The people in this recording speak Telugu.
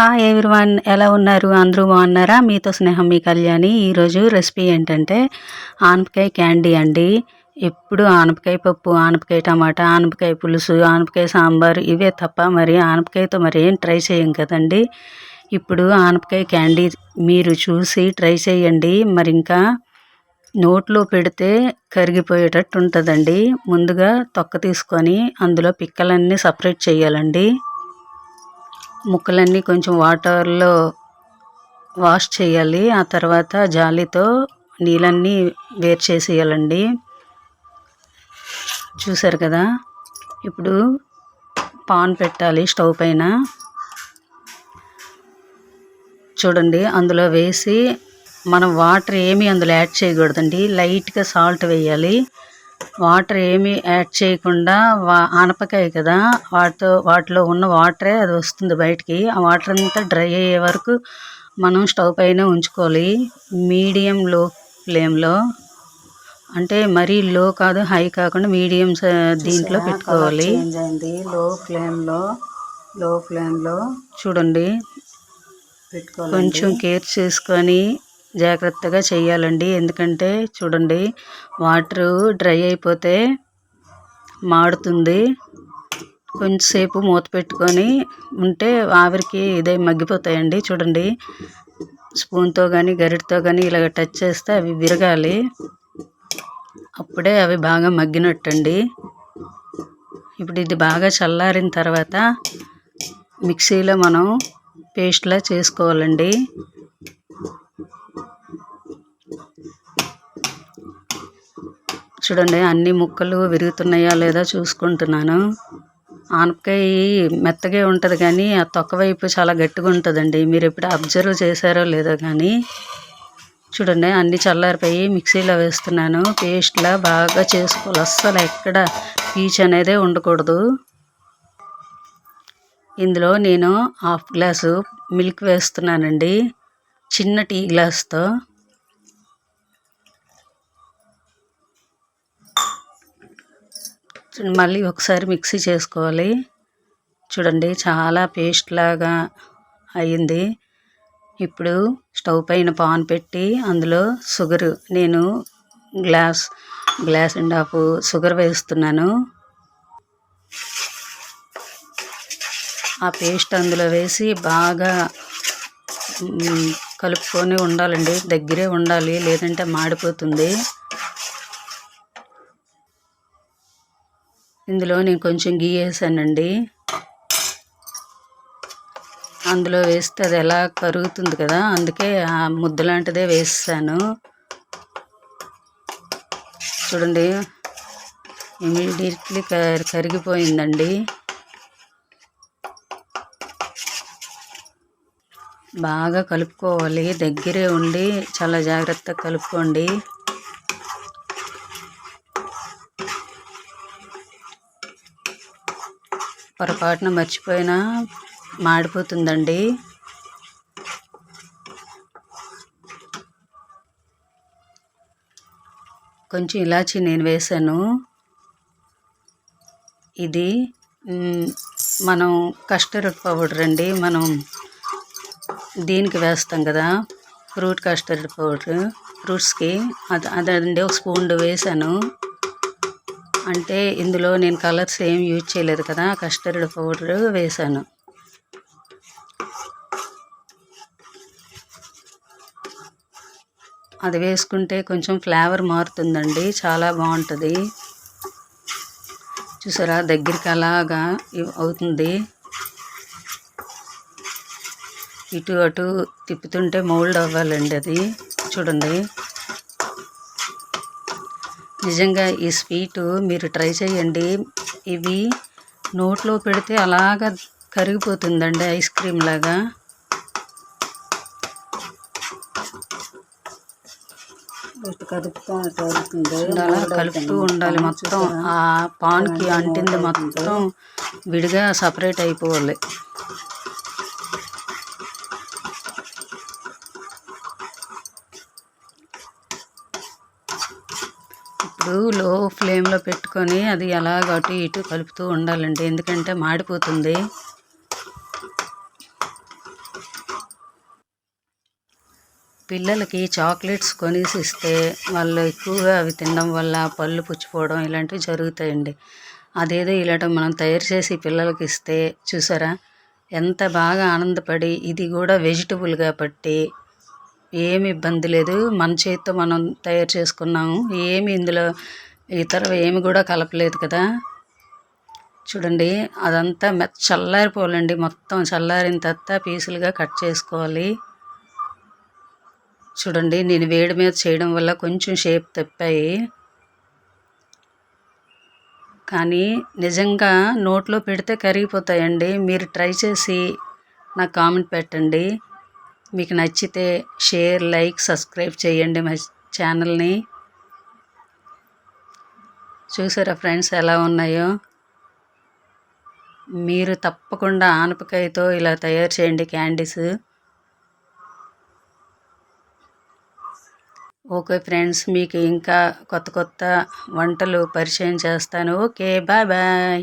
హాయ్ ఎవ్రీవన్ ఎలా ఉన్నారు? అందరూ బాగున్నారా? మీతో స్నేహం మీ కళ్యాణి. ఈరోజు రెసిపీ ఏంటంటే ఆనపకాయ క్యాండీ అండి. ఎప్పుడు ఆనపకాయ పప్పు ఆనపకాయ టమాటా ఆనపకాయ పులుసు ఆనపకాయ సాంబార్ ఇవే తప్ప మరి ఆనపకాయతో మరి ఏం ట్రై చేయం కదండి? ఇప్పుడు ఆనపకాయ క్యాండీ మీరు చూసి ట్రై చేయండి. మరి ఇంకా నోట్లో పెడితే కరిగిపోయేటట్టు ఉంటుందండి ముందుగా తొక్క తీసుకొని అందులో పిక్కలన్నీ సపరేట్ చేయాలండి. ముక్కలన్నీ కొంచెం వాటర్లో వాష్ చేయాలి. ఆ తర్వాత జాలితో నీళ్ళన్నీ వేరు చేసేయాలండి. చూసారు కదా? ఇప్పుడు పాన్ పెట్టాలి స్టవ్ పైన. చూడండి అందులో వేసి మనం వాటర్ ఏమీ అందులో యాడ్ చేయకూడదండి. లైట్గా సాల్ట్ వేయాలి. వాటర్ ఏమీ యాడ్ చేయకుండా వా ఆనపకాయ కదా వాటితో వాటిలో ఉన్న వాటరే అది వస్తుంది బయటికి. ఆ వాటర్ అంతా డ్రై అయ్యే వరకు మనం స్టవ్ పైన ఉంచుకోవాలి. మీడియం లో ఫ్లేమ్లో అంటే మరీ లో కాదు హై కాకుండా మీడియం దీంట్లో పెట్టుకోవాలి. లో ఫ్లేమ్లో లో ఫ్లేమ్లో చూడండి. కొంచెం కేర్ చేసుకొని జాగ్రత్తగా చేయాలండి. ఎందుకంటే చూడండి వాటరు డ్రై అయిపోతే మాడుతుంది. కొంచెంసేపు మూత పెట్టుకొని ఉంటే ఆవిరికి ఇదే మగ్గిపోతాయండి. చూడండి స్పూన్తో కానీ గరిటతో కానీ ఇలాగ టచ్ చేస్తే అవి విరగాలి. అప్పుడే అవి బాగా మగ్గినట్టండి. ఇప్పుడు ఇది బాగా చల్లారిన తర్వాత మిక్సీలో మనం పేస్ట్లా చేసుకోవాలండి. చూడండి అన్ని ముక్కలు విరుగుతున్నాయా లేదా చూసుకుంటున్నాను. ఆనపకాయ మెత్తగా ఉంటుంది కానీ ఆ తొక్క వైపు చాలా గట్టిగా ఉంటుందండి. మీరు ఎప్పుడు అబ్జర్వ్ చేశారో లేదో కానీ చూడండి అన్ని చల్లారిపోయి మిక్సీలో వేస్తున్నాను. పేస్ట్లా బాగా చేసుకోవాలి. అస్సలు ఎక్కడ పీచ్ అనేదే ఉండకూడదు. ఇందులో నేను హాఫ్ గ్లాసు మిల్క్ వేస్తున్నానండి. చిన్న టీ గ్లాస్తో. మళ్ళీ ఒకసారి మిక్సీ చేసుకోవాలి. చూడండి చాలా పేస్ట్ లాగా అయింది ఇప్పుడు స్టవ్ పైన పాన్ పెట్టి అందులో షుగర్. నేను glass glass and half sugar వేస్తున్నాను. ఆ పేస్ట్ అందులో వేసి బాగా కలుపుకొని ఉండాలండి. దగ్గరే ఉండాలి లేదంటే మాడిపోతుంది. ఇందులో నేను కొంచెం గీ వేసానండి. అందులో వేస్తే అది ఎలా కరుగుతుంది కదా అందుకే ఆ ముద్ద లాంటిదే వేసాను. చూడండి ఇమీడియట్లీ కరిగిపోయిందండి. బాగా కలుపుకోవాలి దగ్గరే ఉండి చాలా జాగ్రత్తగా కలుపుకోండి. పొరపాటున మర్చిపోయినా మాడిపోతుందండి. కొంచెం ఇలాచి నేను వేసాను ఇది మనం కస్టర్డ్ పౌడర్ అండి. మనం దీనికి వేస్తాం కదా ఫ్రూట్ కస్టర్డ్ పౌడర్ ఫ్రూట్స్కి. అది అదండి ఒక స్పూన్ వేసాను అంటే ఇందులో నేను కలర్స్ ఏం యూజ్ చేయలేదు కదా కస్టర్డ్ పౌడర్ వేసాను అది వేసుకుంటే కొంచెం ఫ్లేవర్ మారుతుందండి చాలా బాగుంటుంది. చూసారా దగ్గరికి అలాగా అవుతుంది. ఇటు అటు తిప్పుతుంటే మౌల్డ్ అవ్వాలండి అది చూడండి. నిజంగా ఈ స్వీటు మీరు ట్రై చేయండి. ఇవి నోట్లో పెడితే అలాగా కరిగిపోతుందండి ఐస్ క్రీమ్ లాగా. అలా కలుపుతూ ఉండాలి మొత్తం. ఆ పాన్కి అంటింది మొత్తం విడిగా సపరేట్ అయిపోవాలి. ఇప్పుడు లో ఫ్లేమ్లో పెట్టుకొని అది ఎలాగ అటు ఇటు కలుపుతూ ఉండాలండి. ఎందుకంటే మాడిపోతుంది. పిల్లలకి చాక్లెట్స్ కొనేసి ఇస్తే వాళ్ళు ఎక్కువగా అవి తినడం వల్ల పళ్ళు పుచ్చిపోవడం ఇలాంటివి జరుగుతాయండి. అదేదో ఇలాంటి మనం తయారు చేసి పిల్లలకి ఇస్తే చూసారా? ఎంత బాగా ఆనందపడి ఇది కూడా వెజిటబుల్ కాబట్టి ఏమి ఇబ్బంది లేదు. మన చేతితో మనం తయారు చేసుకున్నాము. ఏమి ఇందులో ఇతర ఏమి కూడా కలపలేదు కదా. చూడండి అదంతా మెత్త చల్లారిపోవాలండి మొత్తం. చల్లారిన తర్వాత పీసులుగా కట్ చేసుకోవాలి. చూడండి నేను వేడి మీద చేయడం వల్ల కొంచెం షేప్ తప్పాయి. కానీ నిజంగా నోట్లో పెడితే కరిగిపోతాయండి. మీరు ట్రై చేసి నాకు కామెంట్ పెట్టండి. మీకు నచ్చితే షేర్ లైక్ సబ్స్క్రైబ్ చేయండి మా ఛానల్ని. చూసారా ఫ్రెండ్స్ ఎలా ఉన్నాయో? మీరు తప్పకుండా ఆనపకాయతో ఇలా తయారు చేయండి క్యాండీస్. ఓకే ఫ్రెండ్స్ మీకు ఇంకా కొత్త కొత్త వంటలు పరిచయం చేస్తాను. Okay bye bye.